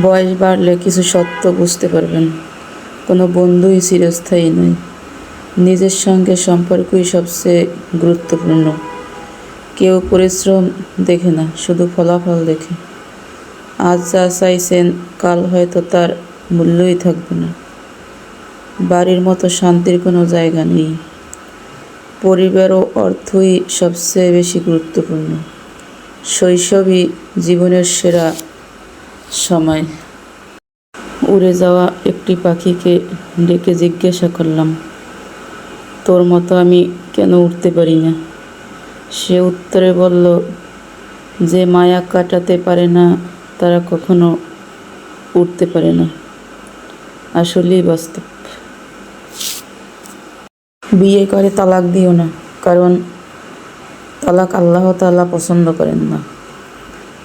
বয়স বাড়লে কিছু সত্য বুঝতে পারবেন। কোনো বন্ধুই চিরস্থায়ী নয়। নিজের সঙ্গে সম্পর্কই সবচেয়ে গুরুত্বপূর্ণ। কেউ পরিশ্রম দেখে না, শুধু ফলাফল দেখে। আজ যা চাইছেন, কাল হয়তো তার মূল্যই থাকবে না। বাড়ির মতো শান্তির কোনো জায়গা নেই। পরিবার ও অর্থই সবচেয়ে বেশি গুরুত্বপূর্ণ। শৈশবই জীবনের সেরা সময়। উড়ে যাওয়া একটি পাখিকে ডেকে জিজ্ঞাসা করলাম, তোর মতো আমি কেন উঠতে পারি না? সে উত্তরে বলল, যে মায়া কাটাতে পারে না, তারা কখনো উঠতে পারে না। আসলেই বাস্তব। বিয়ে করে তালাক দিও না, কারণ তালাক আল্লাহ তাআলা পছন্দ করেন না।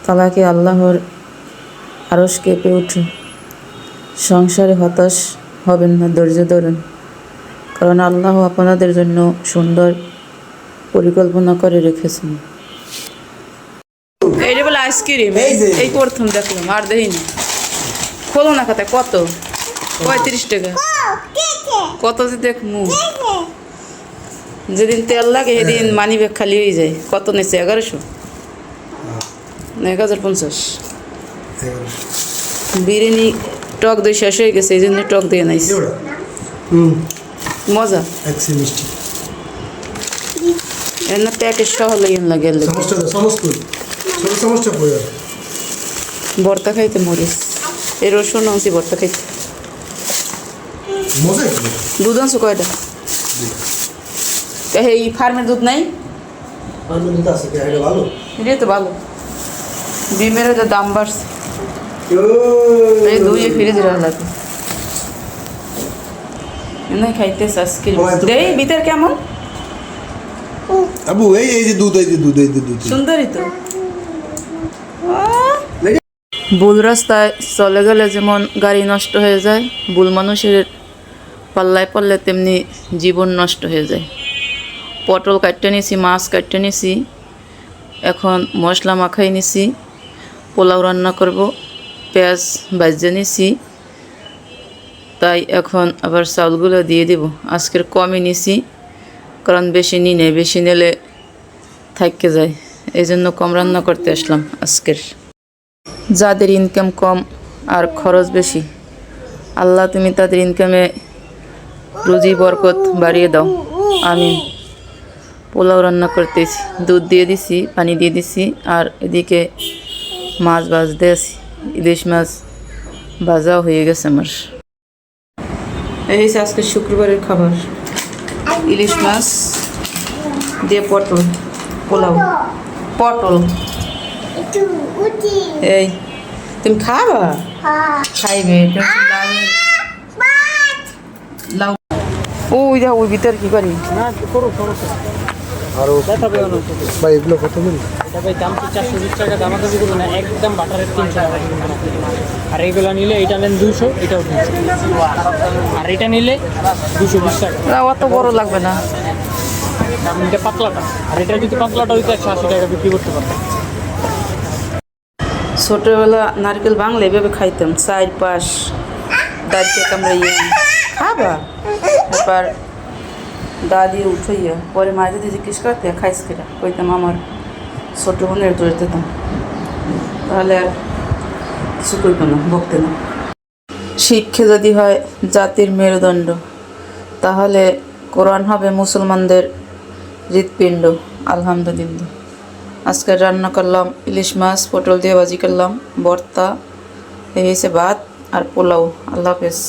তালাকে আল্লাহর আরস কেঁপে উঠুন সংসারে হতাশ হবেন না ধৈর্য ধরুন। কারণ আল্লাহ আপনাদের জন্য সুন্দর পরিকল্পনা করে রেখেছেন। এইটা বলে আইসক্রিম এই এই প্রথম দেখলাম আর দেখিনি। খোলো না খাতায় কত? পঁয়ত্রিশ টাকা। কত যে দেখমু। যেদিন তেল লাগে সেদিন মানি ব্যাগ খালি হয়ে যায়। কত নিচ্ছে এগারোশো? না এক হাজার পঞ্চাশ। বিরিয়ানি টক দই শেষ হয়ে গেছে এই জন্য টক দিয়ে নাইছি হুম। মজা। একশো মিষ্টি। এর না প্যাকেট সহ লেগে লাগে এর সমস্ত ছোট সমস্যা পড়ে ভর্তা খাইতে মরিস এই রসুন আনছি ভর্তা খাইতে। মজা দুধ আনছো কয়টা? এই ফার্মের দুধ নাই? আর মধ্যে আছে কি? এটা ভালো? এটাই তো ভালো। ডিমের দাম বাড়ছে। এই দুইয়ে ফ্রিজে রাখা লাগে না খাইতেছে আজকে ও, এত- দেই ভিতর কেমন আবু এই এই যে দুধ এই যে দুধ এই যে দুধ সুন্দরই তো ভুল রাস্তায় চলে গেলে যেমন গাড়ি নষ্ট হয়ে যায় ভুল মানুষের পাল্লায় পড়লে তেমনি জীবন নষ্ট হয়ে যায় পটল কাটতে নিছি মাছ কাটতে নিছি এখন মশলা মাখাই নিছি পোলাও রান্না করব পেঁয়াজ ভাজতে নিছি। তাই এখন আবার চাউলগুলো দিয়ে দেব। আজকের কমই নিছি, কারণ বেশি নিই নেই, বেশি নিলে থাকতে যায়। এই জন্য কম রান্না করতে আসলাম আজকের। যাদের ইনকাম কম আর খরচ বেশি, আল্লাহ তুমি তাদের ইনকামে রুজি, বরকত বাড়িয়ে দাও। আমি পোলাও রান্না করতেছি, দুধ দিয়ে দিছি, পানি দিয়ে দিছি, আর এদিকে মাছ ভাজতে আছি। ইলিশ মাছ ভাজাও হয়ে গেছে আমার। এই হচ্ছে আজকে শুক্রবারের খাবার। ইলিশ মাছ দিয়ে পটল, পোলাও। পটল। এই, তুমি খাবা? খাইবে। লাউ ওই যা ওই ভিতর কি করি? আরও ভাই এগুলো কত করে এটা ভাই দাম তো চারশো বিশ টাকা দামাদামি করব না একদম বাটারের তিনশো টাকা। আর নিলে এটা নেন দুশো এটাও দুশো আর এটা নিলে দুশো বিশ টাকা। না অত বড় লাগবে না। এটা পাতলাটা। আর এটা যদি পাতলাটা হইতো একশো আশি টাকা বিক্রি করতে পারতাম। ছোটবেলা নারকেল বাংলা এভাবে খাইতাম চার পাশ দাদিকে কামড়ে ইয়ে খাবা? এবার দাদি উঠাইয়া পরে মা যদি জিজ্ঞেস করতে খাইস কেটা কইতাম, আমার ছোট বোনের দোষ দিতাম তাহলে আর কিছু করতো না, বকতে না। শিক্ষা যদি হয় জাতির মেরুদণ্ড, তাহলে কোরআন হবে মুসলমানদের হৃৎপিণ্ড, আলহামদুলিল্লাহ। আজকে রান্না করলাম ইলিশ মাছ, পটল দিয়ে ভাজি করলাম, ভর্তা, এই হয়েছে ভাত আর পোলাও। আল্লাহ হাফেজ।